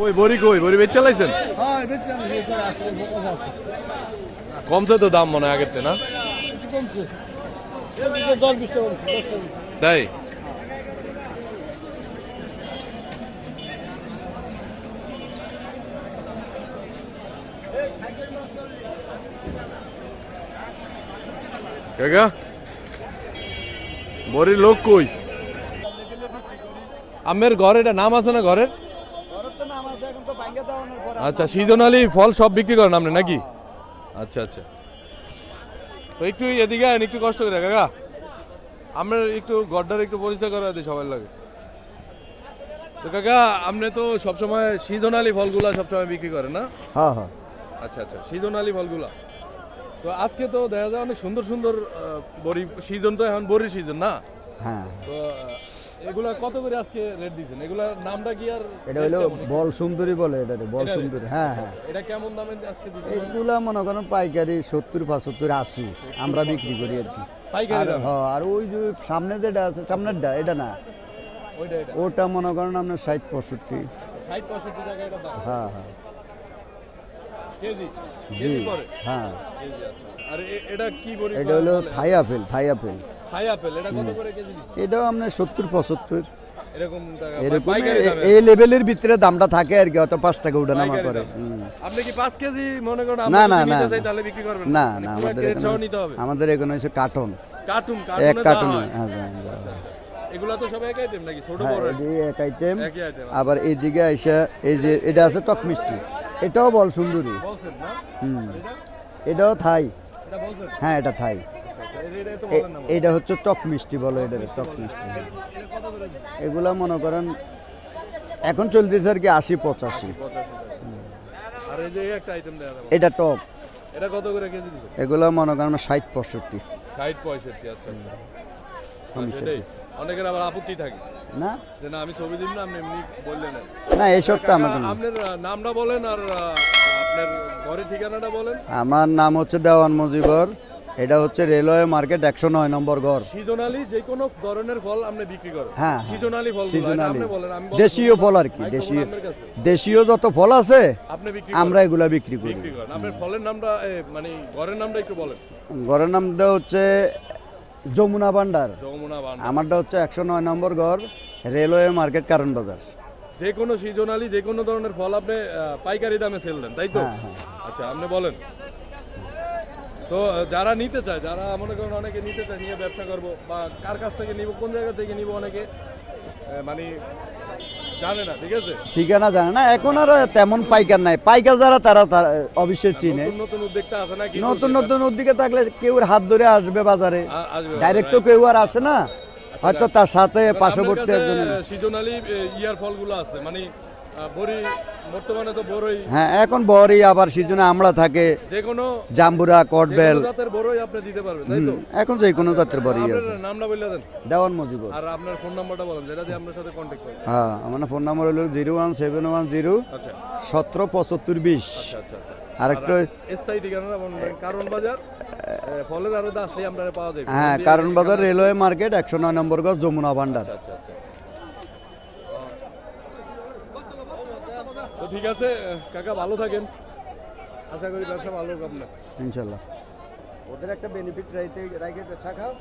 ওই বড়ি কই? বড়ি বেচ চালাইছেন হ্যাঁ কমছে তো দাম মনে হয় আগের না। তাই? কাকা বড়ির লোক কই? আমের ঘর এটা নাম আছে না ঘরের? আচ্ছা সিজনালি ফল সব বিক্রি করেন আপনি নাকি? আচ্ছা আচ্ছা। তো একটু এদিকে আইন একটু কষ্ট করে কাকা। আপনার একটু গড্ডার একটু পরিচয় করা দিই সবার লাগে। তো কাকা আপনি তো সবসময় সিজনালি ফলগুলা সবসময় বিক্রি করেন না? হ্যাঁ হ্যাঁ। আচ্ছা আচ্ছা সিজনালি ফলগুলা। তো আজকে তো দেখা যায় অনেক সুন্দর সুন্দর বড়ি সিজন তো এখন বড়ির সিজন না? হ্যাঁ। তো এগুলা কত করে আজকে রেট এগুলার নামটা কি আর এটা হলো বল সুন্দরী বলে বল সুন্দরী হ্যাঁ হ্যাঁ। এটা কেমন দামে আজকে দিচ্ছেন এগুলা মনে করেন পাইকারি সত্তর পঁচাত্তর আশি। আমরা বিক্রি করি আর কি। পাইকারি দাম? হ্যাঁ, আর ওই যে সামনে যেটা আছে সামনেরটা এটা না। ওইটা এটা। ওটা মনে করেন আপনার ষাট পঁয়ষট্টি। ষাট পঁয়ষট্টি টাকা এটা দাম। হ্যাঁ হ্যাঁ। কেজি? কেজি পরে? হ্যাঁ। কেজি আচ্ছা আচ্ছা। আর এটা কি বড়ি এটা হলো Thai apple Thai apple. Thai apple এটা কত করে কেজি? এটাও আপনার সত্তর পঁচাত্তর। এরকম এরকম এই লেভেলের ভিতরে দামটা থাকে আর কি অত পাঁচ টাকা উঠানামা করে। আপনি কি পাঁচ কেজি মনে করেন না, না, না, তাহলে বিক্রি করবেন না। না আমাদের এখানে আমাদের এখানে হচ্ছে কার্টন। কার্টুন এক কার্টন হয়। হ্যাঁ হ্যাঁ। এগুলা তো সব এক আইটেম নাকি? ছোট বড়? এক আইটেম আবার এইদিকে এসে এই যে এটা আছে টক মিষ্টি। এটাও বল সুন্দরী। বলছেন না? হুম। এটাও থাই। হ্যাঁ এটা থাই। এটা- এটা তো এ- বলেন না এটা হচ্ছে টক মিষ্টি বলো এটা টক মিষ্টি? এগুলা মনে করেন এখন চলতেছে আর কি আশি পঁচাশি। এটা টক। এটা কত করে কেজি এগুলা মনে করেন ষাট পঁয়ষট্টি। ষাট পঁয়ষট্টি আচ্ছা আচ্ছা। অনেকের আবার আপত্তি থাকে। না? আমি ছবি দিন না আপনি এমনি বললেন না। আপনার নামটা বলেন আর আপনার ঘরের ঠিকানাটা বলেন। আমার নাম হচ্ছে দেওয়ান মজিবর এটা হচ্ছে রেলওয়ে মার্কেট একশো নয় নম্বর ঘর সিজনালি যে কোনো ধরনের ফল আপনি বিক্রি করেন। হ্যাঁ, হ্যাঁ। সিজনালি ফল সিজনালি। দেশীয় ফল আর কি দেশীয়। দেশীয় যত ফল আছে আমরা এগুলা বিক্রি করি। আপনার ফলের নামটা মানে ঘরের নামটা একটু বলেন। ঘরের নামটা হচ্ছে যমুনা ভান্ডার। আমারটা হচ্ছে একশো নয় নম্বর ঘর রেলওয়ে মার্কেট কারণ বাজার। যে কোনো সিজনালি যে কোনো ধরনের ফল আপনি পাইকারি দামে সেল দেন তাই তো? হ্যাঁ, হ্যাঁ। আচ্ছা আপনি বলেন। তো যারা নিতে চায় যারা মনে করেন অনেকে নিতে চায় নিয়ে ব্যবসা করব বা কার কাছ থেকে নিব কোন জায়গা থেকে নিব অনেকে মানে জানে না ঠিক আছে? ঠিকানা জানে না এখন আর তেমন পাইকার নাই। পাইকার যারা তারা অবশ্যই চিনে। নতুন নতুন উদ্যোক্তা আছে নাকি? নতুন নতুন ওদিকে থাকলে কেউ হাত ধরে আসবে বাজারে। ডাইরেক্ট তো কেউ আর আসে না। হয়তো তার সাথে পার্শ্ববর্তী সিজনালি ইয়ার ফলগুলো আছে মানে বর্তমানে তো বড়ই। হ্যাঁ এখন বড়ই আবার সিজনে আমড়া থাকে। যে কোনো জাম্বুরা কটবেল। জাতের বড়ই আপনি দিতে পারবেন তাই তো? এখন যে কোনো জাতের বড়ই আছে। নামটা বলে দেন। দেওয়ান মজিবর আর আপনার ফোন নাম্বারটা বলেন যেটা দিয়ে আপনার সাথে কন্ট্যাক্ট করবেন। হ্যাঁ আমার ফোন নাম্বার হলো zero one seven one zero আচ্ছা। সতেরো পঁচাত্তর বিশ। আচ্ছা আচ্ছা আরেকটা স্থায়ী ঠিকানা কারণ বাজার ফলের আরও আসলে আমরা পাওয়া যাবে। হ্যাঁ কারণ বাজার রেলওয়ে মার্কেট একশো নয় নম্বর গজ যমুনা ভান্ডার আচ্ছা আচ্ছা। তো ঠিক আছে কাকা ভালো থাকেন। আশা করি ব্যবসা ভালো হোক আপনার। ইনশাল্লাহ। ওদের একটা বেনিফিট রাইতে রাইখে চা খাও।